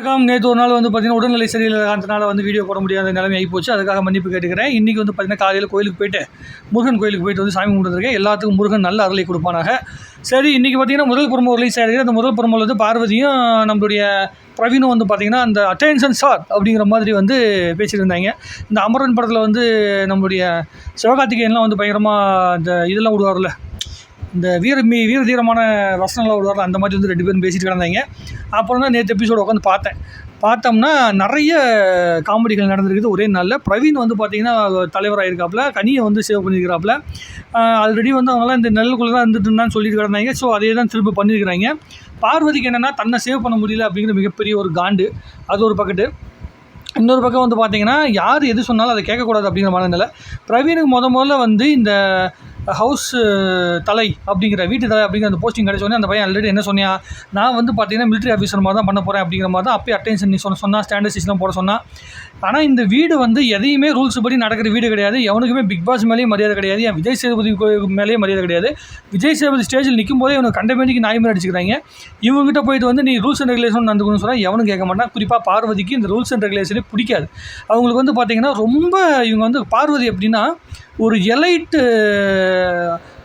வணக்கம். நேற்று ஒரு நாள் வந்து பார்த்தீங்கன்னா உடல்நிலை சரியில்லாதனால வந்து வீடியோ போட முடியாத நிலைமை ஆகி போச்சு. அதுக்காக மன்னிப்பு கேட்டுக்கிறேன். இன்றைக்கி வந்து பார்த்தீங்கன்னா காலையில் கோயிலுக்கு போயிட்டு முருகன் கோயிலுக்கு போயிட்டு வந்து சாமி கும்பிட்டுருக்கேன் எல்லாத்துக்கும் முருகன் நல்ல அருளை கொடுப்பானாக. சரி இன்றைக்கி பார்த்தீங்கன்னா முதல் புறமோ ரிலீஸ் ஆகிருக்கு அந்த முதல் புறமோல வந்து பார்வதியும் நம்மளுடைய பிரவீனும் வந்து பார்த்திங்கன்னா அந்த அட்டென்ஷன் சார் அப்படிங்கிற மாதிரி வந்து பேசியிருந்தாங்க. இந்த அமரன் படத்தில் வந்து நம்மளுடைய சிவகார்த்திகேயன்லாம் வந்து பயங்கரமாக இந்த இதெல்லாம் விடுவார்ல இந்த வீர மீ வீர தீரமான வசனங்களை வருவார்கள் அந்த மாதிரி வந்து ரெண்டு பேரும் பேசிட்டு கிடந்தாங்க. அப்புறம் தான் நேற்று எபிசோடு உட்காந்து பார்த்தேன். பார்த்தோம்னா நிறைய காமெடிகள் நடந்திருக்குது. ஒரே நாளில். பிரவீன் வந்து பார்த்திங்கன்னா தலைவராக இருக்காப்புல. கனியை வந்து சேவ் பண்ணியிருக்கிறாப்புல ஆல்ரெடி வந்து அவங்களாம் இந்த நெல்லுக்குள்ளே தான் இருந்துட்டு இருந்தான்னு சொல்லிட்டு கிடந்தாங்க. ஸோ அதே தான் திரும்ப பண்ணியிருக்கிறாங்க பார்வதிக்கு என்னென்னா தன்னை சேவ் பண்ண முடியல அப்படிங்கிற மிகப்பெரிய ஒரு காண்டு. அது ஒரு பக்கெட்டு இன்னொரு பக்கம் வந்து பார்த்தீங்கன்னா யார் எது சொன்னாலும் அதை கேட்கக்கூடாது அப்படிங்கிற மனநிலை. பிரவீனுக்கு முத முதல்ல வந்து இந்த ஹவுஸ் தலை அப்படிங்கிற வீட்டு தலை அப்படிங்கிற அந்த போஸ்டிங் கிடச்சோடனே அந்த பையன் ஆல்ரெடி என்ன சொன்னியா? நான் வந்து பார்த்தீங்கன்னா மிலிட்ரி ஆஃபீஸர் மாதிரி தான் பண்ண போகிறேன் அப்படிங்கிற மாதிரி தான் அப்பயே அட்டென்ஷன் நீ சொன்ன சொன்னால் ஸ்டாண்டர்ட் போட சொன்னால் ஆனால் இந்த வீடு வந்து எதையுமே ரூல்ஸ் படி நடக்கிற வீடு கிடையாது. எவனுக்குமே பிக் பாஸ் மேலேயும் மரியாதை கிடையாது. என் விஜய் சேதுபதி மேலேயும் மரியாதை கிடையாது. விஜய் சேதுபதி ஸ்டேஜில் நிற்கும் போதே இவனுக்கு கண்டமேனிக்கு நாய் மாதிரி அடிச்சுக்கிறாங்க. இவங்ககிட்ட போயிட்டு வந்து நீ ரூல்ஸ் அண்ட் ரெகுலேஷன் நடந்துக்கணும்னு சொன்னால் எவனும் கேட்க மாட்டான். குறிப்பாக பார்வதிக்கு இந்த ரூல்ஸ் அண்ட் ரெகுலேஷனே பிடிக்காது. அவங்களுக்கு வந்து பார்த்திங்கன்னா ரொம்ப இவங்க வந்து பார்வதி எப்படின்னா ஒரு எலைட்டு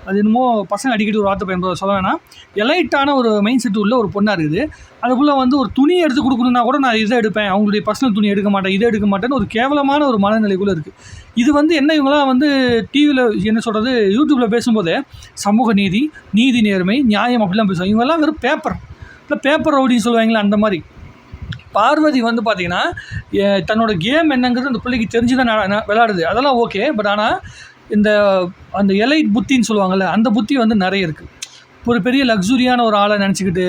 அது என்னமோ பசங்க அடிக்கடி ஒரு வார்த்தை பயன்படுத்த சொல்ல வேணாம். எலைட்டான ஒரு மைண்ட் செட் உள்ள ஒரு பொண்ணாக இருக்குது. அதுக்குள்ளே வந்து ஒரு துணி எடுத்து கொடுக்கணுன்னா கூட நான் இதை எடுப்பேன். அவங்களுடைய பர்சனல் துணி எடுக்க மாட்டேன் இதை எடுக்க மாட்டேன்னு ஒரு கேவலமான ஒரு மனநிலைக்குள்ளே இருக்குது இது வந்து என்ன இவங்களாம் வந்து டிவியில் என்ன சொல்கிறது யூடியூப்பில் பேசும்போதே சமூக நீதி நீதி நேர்மை நியாயம் அப்படிலாம் பேசுவாங்க. இவங்கெல்லாம் வெறும் பேப்பர் இல்லை பேப்பர் ரவுடின்னு சொல்லுவாங்களே அந்த மாதிரி. பார்வதி வந்து பார்த்திங்கன்னா தன்னோட கேம் என்னங்கிறது அந்த பிள்ளைக்கு தெரிஞ்சு தான் விளாடுது அதெல்லாம் ஓகே பட் ஆனால் இந்த அந்த எலைட் புத்தின்னு சொல்லுவாங்கள்ல அந்த புத்தி வந்து நிறைய இருக்குது ஒரு பெரிய லக்ஸுரியான ஒரு ஆளை நினச்சிக்கிட்டு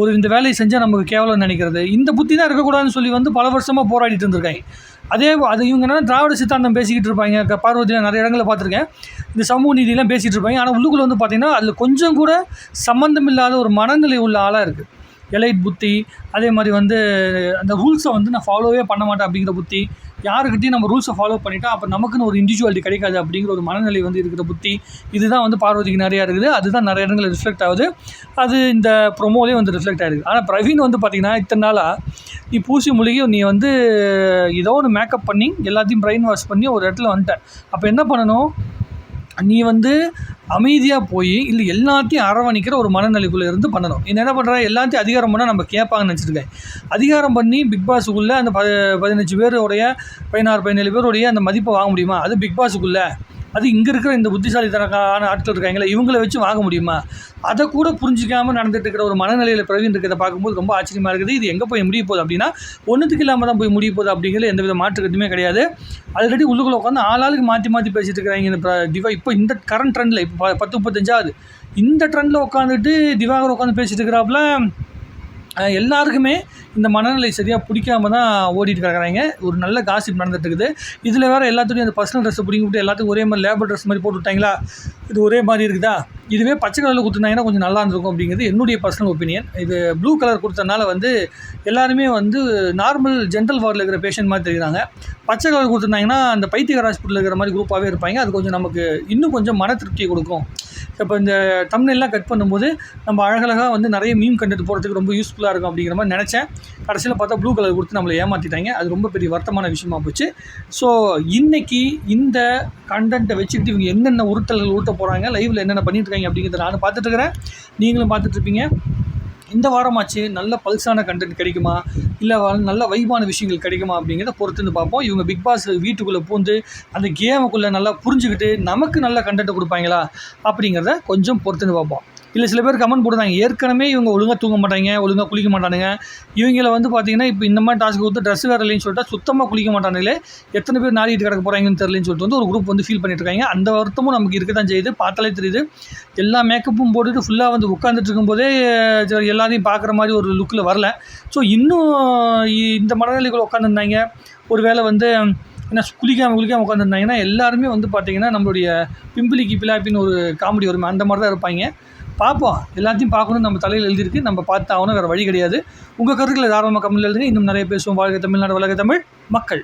ஒரு இந்த வேலையை செஞ்சால் நமக்கு கேவலம் நினைக்கிறது. இந்த புத்தி தான் இருக்கக்கூடாதுன்னு சொல்லி வந்து பல வருஷமாக போராடிட்டு இருந்திருக்காங்க. அதே அது இவங்க என்ன திராவிட சித்தாந்தம் பேசிக்கிட்டு இருப்பாங்க. பார்வதியில் நிறைய இடங்களில் பார்த்துருக்கேன். இந்த சமூக நீதியெல்லாம் பேசிகிட்டு இருப்பாங்க. ஆனால் உள்ளுக்குள்ளே வந்து பார்த்திங்கன்னா அதில் கொஞ்சம் கூட சம்மந்தம் இல்லாத ஒரு மனநிலை உள்ள ஆளாக இருக்குது எலைட் புத்தி அதே மாதிரி வந்து அந்த ரூல்ஸை வந்து நான் ஃபாலோவே பண்ண மாட்டேன் அப்படிங்கிற புத்தி. யாருக்கிட்டையும் நம்ம ரூல்ஸை ஃபாலோ பண்ணிட்டா அப்போ நமக்குன்னு ஒரு இண்டிவிஜுவாலிட்டி கிடைக்காது அப்படிங்கிற ஒரு மனநிலை வந்து இருக்கிற புத்தி. இதுதான் வந்து பார்வதிக்கு நிறையா இருக்குது. அதுதான் நிறைய இடங்களில் ரிஃப்ளெக்ட் ஆகுது. அது இந்த ப்ரொமோலே வந்து ரிஃப்ளெக்ட் ஆகிருக்கு ஆனால் பிரவீன் வந்து பார்த்திங்கன்னா இத்தனை நாளாக நீ பூசி மூலிகை நீ வந்து ஏதோ ஒன்று மேக்கப் பண்ணி எல்லாத்தையும் ப்ரைன் வாஷ் பண்ணி ஒரு இடத்துல வந்துட்டேன் அப்போ என்ன பண்ணணும்? நீ வந்து அமைதியாக போய் இல்லை எல்லாத்தையும் அரவணைக்கிற ஒரு மனநிலைக்குள்ளே இருந்து பண்ணணும். என்ன என்ன பண்ணுற எல்லாத்தையும் அதிகாரம் பண்ணால் நம்ம கேட்பாங்கன்னு நினச்சிருக்கேன் அதிகாரம் பண்ணி பிக் பாஸுக்குள்ளே அந்த ப பதினஞ்சு பேருடைய பதினாறு பதினேழு பேருடைய அந்த மதிப்பை வாங்க முடியுமா? அது பிக் பாஸுக்குள்ளே அது இங்கே இருக்கிற இந்த புத்திசாலித்தனக்கான ஆட்கள் இருக்காங்களே இவங்களை வச்சு வாங்க முடியுமா? அதை கூட புரிஞ்சிக்காமல் நடந்துட்டு இருக்கிற ஒரு மனநிலையில் பிரவீன் இருக்கிறத பார்க்கும்போது ரொம்ப ஆச்சரியமாக இருக்குது. இது எங்கே போய் முடிய போகுது அப்படின்னா ஒன்றுத்துக்கு இல்லாமல் தான் போய் முடிய போகுது அப்படிங்கிறது எந்த வித மாற்று கட்டுமே கிடையாது. ஆல்ரெடி உள்ளுக்குள்ளே உட்காந்து ஆளாளுக்கு மாற்றி மாற்றி பேசிட்டு இருக்கிறாங்க இந்த திவா. இப்போ இந்த கரண்ட் ட்ரெண்டில் இப்போ பத்து முப்பத்தஞ்சாவது. இந்த ட்ரெண்டில் உட்காந்துட்டு திவாகர் உட்காந்து பேசிட்டு இருக்கிறாப்புல எல்லாருக்குமே இந்த மனநிலை சரியாக பிடிக்காம தான் ஓடிட்டு கிடக்குறாங்க. ஒரு நல்ல காசிப் நடந்துட்டு இருக்குது இதில் வேறு எல்லாத்துலேயும் அந்த பர்சனல் ட்ரெஸ்ஸை பிடிங்கி விட்டு எல்லாத்துக்கும் ஒரே மாதிரி லேபர் ட்ரெஸ் மாதிரி போட்டு விட்டாங்களா? இது ஒரே மாதிரி இருக்குதா? இதுவே பச்சை கலரில் கொடுத்துருந்தாங்கன்னா கொஞ்சம் நல்லா இருந்திருக்கும் அப்படிங்கிறது என்னுடைய பர்சனல் ஒப்பீனியன் இது ப்ளூ கலர் கொடுத்தனால வந்து எல்லாருமே வந்து நார்மல் ஜென்ரல் வார்டில் இருக்கிற பேஷண்ட் மாதிரி தெரியுறாங்க. பச்சை கலர் கொடுத்துருந்தாங்கன்னா அந்த பைத்தியகர் ஹாஸ்பிட்டலில் இருக்கிற மாதிரி குரூப்பாகவே இருப்பாங்க. அது கொஞ்சம் நமக்கு இன்னும் கொஞ்சம் மன திருப்தியை கொடுக்கும். இப்போ இந்த தமிழ்லாம் கட் பண்ணும்போது நம்ம அழகழகாக வந்து நிறைய மீன் கண்டென்ட் போகிறதுக்கு ரொம்ப யூஸ்ஃபுல்லாக இருக்கும் அப்படிங்கிற மாதிரி நினச்சேன். கடைசியில் பார்த்தா ப்ளூ கலர் கொடுத்து நம்மளை ஏமாற்றிட்டாங்க அது ரொம்ப பெரிய வருத்தமான விஷயமா போச்சு. ஸோ இன்றைக்கி இந்த கண்டென்ட்டை வச்சுக்கிட்டு இவங்க என்னென்ன உருட்டல்கள் உருட்ட போகிறாங்க லைவில் என்னென்ன பண்ணிட்டு இருக்காங்க அப்படிங்கிறத நானும் பார்த்துட்ருக்கிறேன் நீங்களும் பார்த்துட்ருப்பீங்க இந்த வாரமாச்சு நல்ல பல்ஸான கண்டென்ட் கிடைக்குமா? இல்லை நல்ல வைபான விஷயங்கள் கிடைக்குமா அப்படிங்கிறத பொறுத்துன்னு பார்ப்போம். இவங்க பிக் பாஸ் வீட்டுக்குள்ளே பூந்து அந்த கேமுக்குள்ளே நல்லா புரிஞ்சுக்கிட்டு நமக்கு நல்ல கண்டென்ட் கொடுப்பாங்களா அப்படிங்கிறத கொஞ்சம் பொறுத்துன்னு பார்ப்போம். இல்லை சில பேர் கமெண்ட் போடுறாங்க. ஏற்கனவே இவங்க ஒழுங்காக தூங்க மாட்டாங்க ஒழுங்காக குளிக்க மாட்டானுங்க. இவங்கள வந்து பார்த்தீங்கன்னா இப்போ இந்த மாதிரி டாஸ்க் கொடுத்து ட்ரெஸ் வேறு இல்லைன்னு சொல்லிட்டு சுத்தமாக குளிக்க மாட்டானுங்களே. எத்தனை பேர் நாடிட்டு கிடக்க போகிறாங்கன்னு தெரியலன்னு சொல்லிட்டு வந்து ஒரு குரூப் வந்து ஃபீல் பண்ணிட்டு இருக்காங்க அந்த வருத்தமும் நமக்கு இருக்க தான் செய்யுது. பார்த்தாலே தெரியுது. எல்லா மேக்கப்பும் போட்டுட்டு ஃபுல்லாக வந்து உட்காந்துட்டு இருக்கும்போதே எல்லாரையும் பார்க்குற மாதிரி ஒரு லுக்கில் வரல. ஸோ இன்னும் இந்த மனநிலைக்குள்ள உட்காந்துருந்தாங்க ஒரு வேளை வந்து என்ன குளிக்காமல் குளிக்காமல் உட்காந்துருந்தாங்கன்னா எல்லாருமே வந்து பார்த்திங்கன்னா நம்மளுடைய பிம்பிளிக்கு பிளாப்பின்னு ஒரு காமெடி வருமே அந்த மாதிரி தான் இருப்பாங்க. பார்ப்போம். எல்லாத்தையும் பார்க்கணும் நம்ம தலையில் எழுதியிருக்கு. நம்ம பார்த்து ஆகணும் வேறு வழி கிடையாது. உங்கள் கருத்துக்களை தாராளமாக கம்மியில் எழுதுங்க. இன்னும் நிறைய பேசுவோம். வாழ்க்கை தமிழ்நாடு வளர்க தமிழ். மக்கள்.